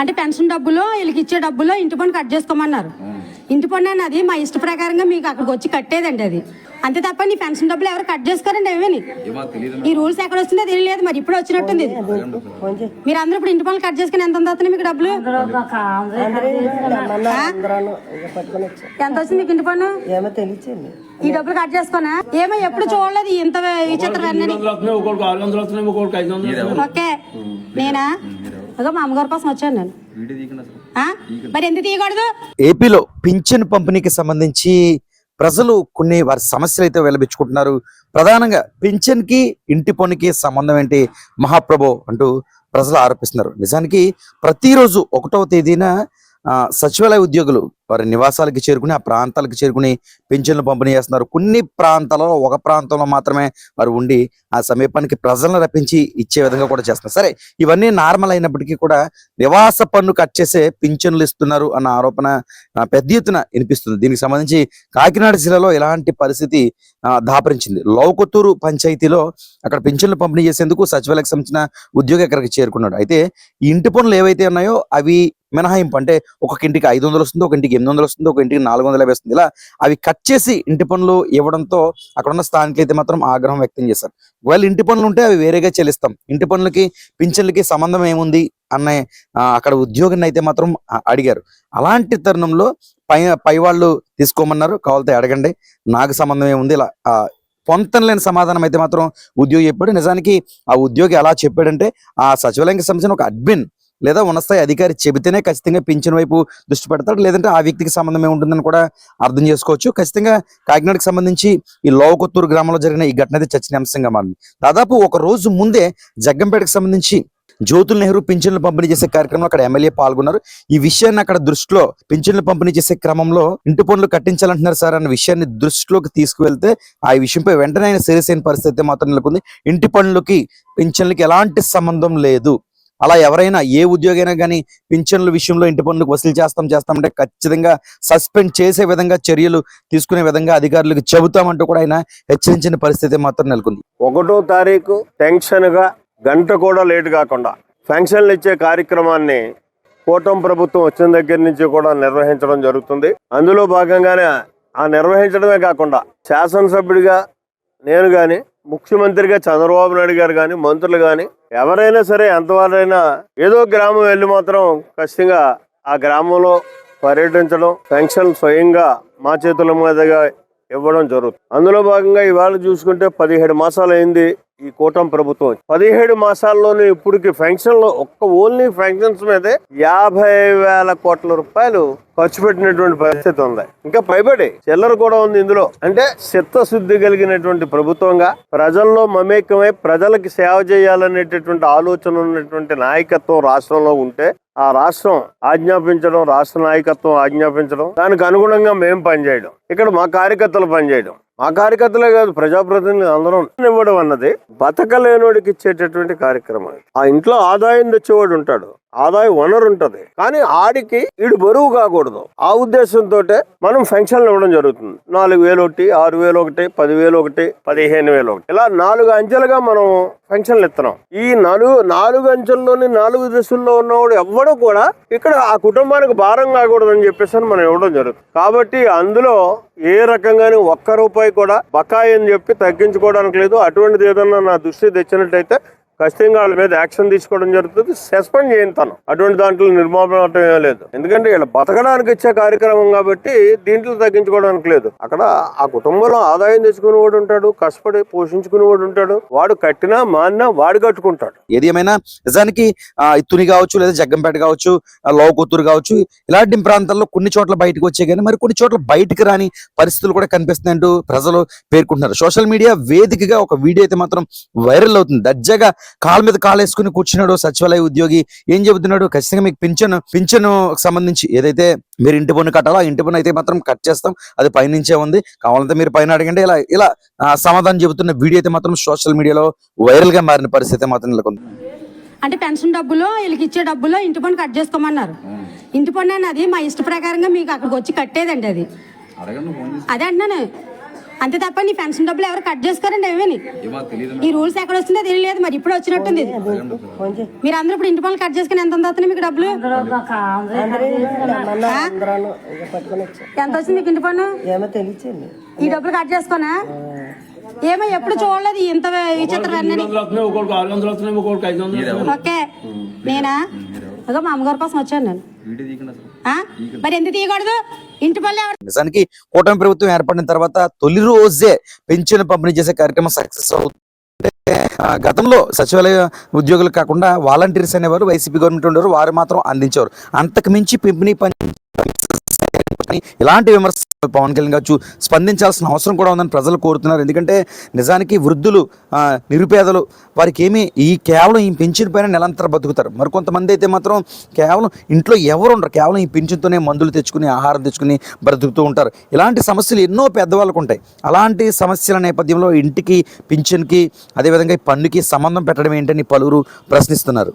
అంటే పెన్షన్ డబ్బులు వీళ్ళకి ఇచ్చే డబ్బులు ఇంటి పన్ను కట్ చేసుకోమన్నారు. ఇంటి పన్ను అన్నది మా ఇష్ట ప్రకారంగా మీకు అక్కడికి వచ్చి కట్టేదండి అది. అంతే తప్ప నీ పెన్షన్ డబ్బులు ఎవరు కట్ చేసుకోరండి ఏమని ఏమో తెలియదు ఈ రూల్స్ ఎక్కడ వచ్చిందో తెలియలేదు మరి ఇప్పుడు వచ్చినట్టుంది. మీరు అందరూ ఇప్పుడు ఇంటి పనులు కట్ చేసుకుని ఎంత వస్తున్నాయి మీకు డబ్బులు? ఎంత వచ్చింది మీకు ఇంటి పన్ను? ఈ డబ్బులు కట్ చేసుకోనా ఏమో ఎప్పుడు చూడలేదు ఇంత విచిత్ర. ఓకే. నేనా? అదో మా అమ్మగారి కోసం వచ్చాను నేను. వీడియో తీయకుండా అసలు. ఆ? మరి ఎందుకు తీయకూడదు? ఏపీలో పింఛన్ పంపిణీకి సంబంధించి ప్రజలు కొన్ని వారి సమస్యలు అయితే వెలబిచ్చుకుంటున్నారు ప్రధానంగా పింఛన్కి ఇంటి పనికి సంబంధం ఏంటి? మహాప్రభు అంటూ ప్రజలు ఆరోపిస్తున్నారు. నిజానికి ప్రతిరోజు ఒకటవ తేదీన సచివాలయ ఉద్యోగులు వారి నివాసాలకు చేరుకుని ఆ ప్రాంతాలకు చేరుకుని పెన్షన్లు పంపిణీ చేస్తున్నారు. కొన్ని ప్రాంతాలలో ఒక ప్రాంతంలో మాత్రమే వారు ఉండి ఆ సమీపానికి ప్రజలను రప్పించి ఇచ్చే విధంగా కూడా చేస్తున్నారు. సరే ఇవన్నీ నార్మల్ అయినప్పటికీ కూడా నివాస పన్ను కట్ చేసే పింఛన్లు ఇస్తున్నారు అన్న ఆరోపణ పెద్ద ఎత్తున వినిపిస్తుంది. దీనికి సంబంధించి కాకినాడ జిల్లాలో ఇలాంటి పరిస్థితి దాపరించింది. లౌకతూరు పంచాయతీలో అక్కడ పింఛన్లు పంపిణీ చేసేందుకు సచివాలయకు సంబంధించిన ఉద్యోగి అక్కడికి చేరుకున్నాడు. అయితే ఇంటి పనులు ఏవైతే ఉన్నాయో అవి మినహాయింపు. అంటే ఒక ఇంటికి ఐదు వందలు వస్తుంది ఒక ఇంటికి ఎనిమిది వందలు వస్తుంది ఒక ఇంటికి నాలుగు వందలు యాభై వస్తుంది. ఇలా అవి కట్ చేసి ఇంటి పనులు ఇవ్వడంతో అక్కడ ఉన్న స్థానికులు అయితే మాత్రం ఆగ్రహం వ్యక్తం చేశారు. ఒకవేళ ఇంటి పనులు ఉంటే అవి వేరేగా చెల్లిస్తాం. ఇంటి పనులకి పింఛన్లకి సంబంధం ఏముంది అన్న అక్కడ ఉద్యోగిని అయితే మాత్రం అడిగారు. అలాంటి తరుణంలో పై పై వాళ్ళు తీసుకోమన్నారు. కావాలితే అడగండి. నాకు సంబంధం ఏముంది? ఇలా ఆ, పొంతం లేని సమాధానం అయితే మాత్రం ఉద్యోగి చెప్పాడు. నిజానికి ఆ ఉద్యోగి ఎలా చెప్పాడంటే ఆ సచివాలయానికి సంబంధించిన ఒక అడ్మిన్ లేదా ఉన్నస్థాయి అధికారి చెబితేనే ఖచ్చితంగా పింఛన్ వైపు దృష్టి పెడతాడు. లేదంటే ఆ వ్యక్తికి సంబంధం ఏముంటుందని కూడా అర్థం చేసుకోవచ్చు. ఖచ్చితంగా కాకినాడకి సంబంధించి ఈ లోవకొత్తూరు గ్రామంలో జరిగిన ఈ ఘటన అయితే చర్చనీయాంశంగా మారింది. దాదాపు ఒక రోజు ముందే జగ్గంపేటకు సంబంధించి జ్యోతుల నెహ్రూ పింఛన్లు పంపిణీ చేసే కార్యక్రమంలో అక్కడ ఎమ్మెల్యే పాల్గొన్నారు. ఈ విషయాన్ని అక్కడ దృష్టిలో పింఛన్లు పంపిణీ చేసే క్రమంలో ఇంటి పనులు కట్టించాలంటున్నారు సార్ అన్న విషయాన్ని దృష్టిలోకి తీసుకువెళ్తే ఆ విషయంపై వెంటనే ఆయన సీరియస్ అయిన పరిస్థితి మాత్రం నెలకొంది. ఇంటి పనులకి పింఛన్లకి ఎలాంటి సంబంధం లేదు. అలా ఎవరైనా ఏ ఉద్యోగైనా కానీ పింఛన్ల విషయంలో ఇంటి పనులకు వసూలు చేస్తాం చేస్తామంటే ఖచ్చితంగా సస్పెండ్ చేసే విధంగా చర్యలు తీసుకునే విధంగా అధికారులకు చెబుతామంటూ కూడా ఆయన హెచ్చరించిన పరిస్థితి మాత్రం నెలకొంది. ఒకటో తారీఖు టెన్షన్గా గంట కూడా లేట్ కాకుండా పెన్షన్లు ఇచ్చే కార్యక్రమాన్ని కూటమి ప్రభుత్వం వచ్చిన దగ్గర నుంచి కూడా నిర్వహించడం జరుగుతుంది. అందులో భాగంగానే ఆ నిర్వహించడమే కాకుండా శాసనసభ్యుడిగా నేను కానీ ముఖ్యమంత్రిగా చంద్రబాబు నాయుడు గారు కానీ మంత్రులు కానీ ఎవరైనా సరే ఎంతవారైనా ఏదో గ్రామం వెళ్ళి మాత్రం ఖచ్చితంగా ఆ గ్రామంలో పర్యటించడం పెన్షన్ స్వయంగా మా చేతుల మీదుగా ఇవ్వడం జరుగుతుంది. అందులో భాగంగా ఇవాళ చూసుకుంటే పదిహేడు మాసాలు అయింది ఈ కూటమి ప్రభుత్వం. పదిహేడు మాసాల్లోనే ఇప్పటికి ఫంక్షన్లో ఒక్క ఓన్లీ ఫంక్షన్స్ మీదే యాభై వేల కోట్ల రూపాయలు ఖర్చు పెట్టినటువంటి పరిస్థితి ఉంది. ఇంకా పైబడి చిల్లర కూడా ఉంది ఇందులో. అంటే చిత్తశుద్ధి కలిగినటువంటి ప్రభుత్వంగా ప్రజల్లో మమేకమై ప్రజలకి సేవ చేయాలనేటటువంటి ఆలోచన ఉన్నటువంటి నాయకత్వం రాష్ట్రంలో ఉంటే ఆ రాష్ట్రం ఆజ్ఞాపించడం రాష్ట్ర నాయకత్వం ఆజ్ఞాపించడం దానికి అనుగుణంగా మేము పనిచేయడం. ఇక్కడ మా కార్యకర్తలు పనిచేయడం. మా కార్యకర్తలే కాదు ప్రజాప్రతినిధులు అందరం ఇవ్వడం అన్నది బతకలేనోడికి ఇచ్చేటటువంటి కార్యక్రమం ఆ ఇంట్లో ఆదాయం తెచ్చేవాడు ఉంటాడు. ఆదాయ వనరు ఉంటది. కానీ ఆడికి ఇడు బరువు కాకూడదు. ఆ ఉద్దేశంతో మనం పెన్షన్లు ఇవ్వడం జరుగుతుంది. నాలుగు వేలు ఒకటి ఆరు వేలు ఒకటి పదివేలు ఒకటి పదిహేను వేలు ఒకటి. ఇలా నాలుగు అంచెలుగా మనం పెన్షన్లు ఇస్తున్నాం. ఈ నాలుగు నాలుగు అంచెల్లోని నాలుగు దశల్లో ఉన్నవాడు ఎవ్వడూ కూడా ఇక్కడ ఆ కుటుంబానికి భారం కాకూడదు అని చెప్పేసి అని మనం ఇవ్వడం జరుగుతుంది. కాబట్టి అందులో ఏ రకంగానే ఒక్క రూపాయి కూడా బకాయి అని చెప్పి తగ్గించుకోవడానికి లేదు. అటువంటిది ఏదన్నా నా దృష్టి తెచ్చినట్టయితే ఖచ్చితంగా వాళ్ళ మీద యాక్షన్ తీసుకోవడం జరుగుతుంది. సస్పెండ్ చేయించాను అటువంటి దాంట్లో నిర్మాణం ఏం లేదు. ఎందుకంటే వీళ్ళ బతకడానికి ఇచ్చే కార్యక్రమం కాబట్టి దీంట్లో తగ్గించుకోవడానికి లేదు. అక్కడ ఆ కుటుంబంలో ఆదాయం తెచ్చుకునేవాడు ఉంటాడు కష్టపడి పోషించుకునేవాడు ఉంటాడు. వాడు కట్టినా మాన్నా వాడు కట్టుకుంటాడు. ఏది ఏమైనా నిజానికి ఆ, ఇత్తుని కావచ్చు లేదా జగ్గంపేట కావచ్చు ఆ, లోకొత్తూరు కావచ్చు ఇలాంటి ప్రాంతాల్లో కొన్ని చోట్ల బయటకు వచ్చే కానీ మరి కొన్ని చోట్ల బయటకు రాని పరిస్థితులు కూడా కనిపిస్తున్నాయంటూ ప్రజలు పేర్కొంటున్నారు. సోషల్ మీడియా వేదికగా ఒక వీడియో అయితే మాత్రం వైరల్ అవుతుంది. దర్జాగా కాలు మీద కాలు వేసుకుని కూర్చున్నాడు సచివాలయ ఉద్యోగి. ఏం చెబుతున్నాడు? ఖచ్చితంగా మీకు పింఛను పింఛను సంబంధించి ఏదైతే మీరు ఇంటి పన్ను కట్టాలో ఆ ఇంటి పన్ను అయితే మాత్రం కట్ చేస్తాం. అది పైనుంచే ఉంది. కావాలంటే మీరు పైన అడగండి. ఇలా ఇలా సమాధానం చెబుతున్న వీడియో అయితే మాత్రం సోషల్ మీడియాలో వైరల్గా మారిన పరిస్థితి మాత్రం నెలకొంది. అంటే పెన్షన్ డబ్బులు వీళ్ళకి ఇచ్చే డబ్బులు ఇంటి పన్ను కట్ చేసుకోమన్నారు. ఇంటి పన్ను అన్నది మా ఇష్ట ప్రకారంగా మీకు అక్కడికి వచ్చి కట్టేదండి అది. అదే అంటున్నాను. అంతే తప్ప నీ పెన్షన్ డబ్బులు ఎవరు కట్ చేసుకోరండి ఏమని ఈ రూల్స్ ఎక్కడ వచ్చిందో తెలియలేదు మరి ఇప్పుడు వచ్చినట్టుంది. మీరు అందరూ ఇప్పుడు ఇంటి పనులు కట్ చేసుకుని ఎంత వస్తున్నాయి మీకు డబ్బులు? ఎంత వచ్చింది మీకు ఇంటి పన్ను? ఈ డబ్బులు కట్ చేసుకోనా ఏమో ఎప్పుడు చూడలేదు ఇంత విచిత్రం. ఓకే. నేనా? అదో మా అమ్మగారి కోసం వచ్చాను నేను. ఆ? మరి ఎందుకు తీయకూడదు? ఇంటి పనులు ఎవరు నిజానికి కూటమి ప్రభుత్వం ఏర్పడిన తర్వాత తొలి రోజే పెన్షన్ పంపిణీ చేసే కార్యక్రమం సక్సెస్ అవుతుంది ఆ, గతంలో సచివాలయ ఉద్యోగులు కాకుండా వాలంటీర్స్ అనేవారు వైసీపీ గవర్నమెంట్ ఉండేవారు వారు మాత్రం అందించేవారు. అంతకు మించి పెంపిణీ పని ఇలాంటి విమర్శలు పవన్ కళ్యాణ్ గారు స్పందించాల్సిన అవసరం కూడా ఉందని ప్రజలు కోరుతున్నారు. ఎందుకంటే నిజానికి వృద్ధులు నిరుపేదలు వారికి ఏమీ ఈ కేవలం ఈ పెన్షన్ పైన నిరంతర బతుకుతారు. మరి కొంతమంది అయితే మాత్రం కేవలం ఇంట్లో ఎవరు ఉండరు. కేవలం ఈ పెన్షన్తోనే మందులు తెచ్చుకుని ఆహారం తెచ్చుకుని బ్రతుకుతూ ఉంటారు. ఇలాంటి సమస్యలు ఎన్నో పెద్దవాళ్ళకు ఉంటాయి. అలాంటి సమస్యల నేపథ్యంలో ఇంటికి పింఛన్కి అదేవిధంగా ఈ పన్నుకి సంబంధం పెట్టడం ఏంటని పలువురు ప్రశ్నిస్తున్నారు.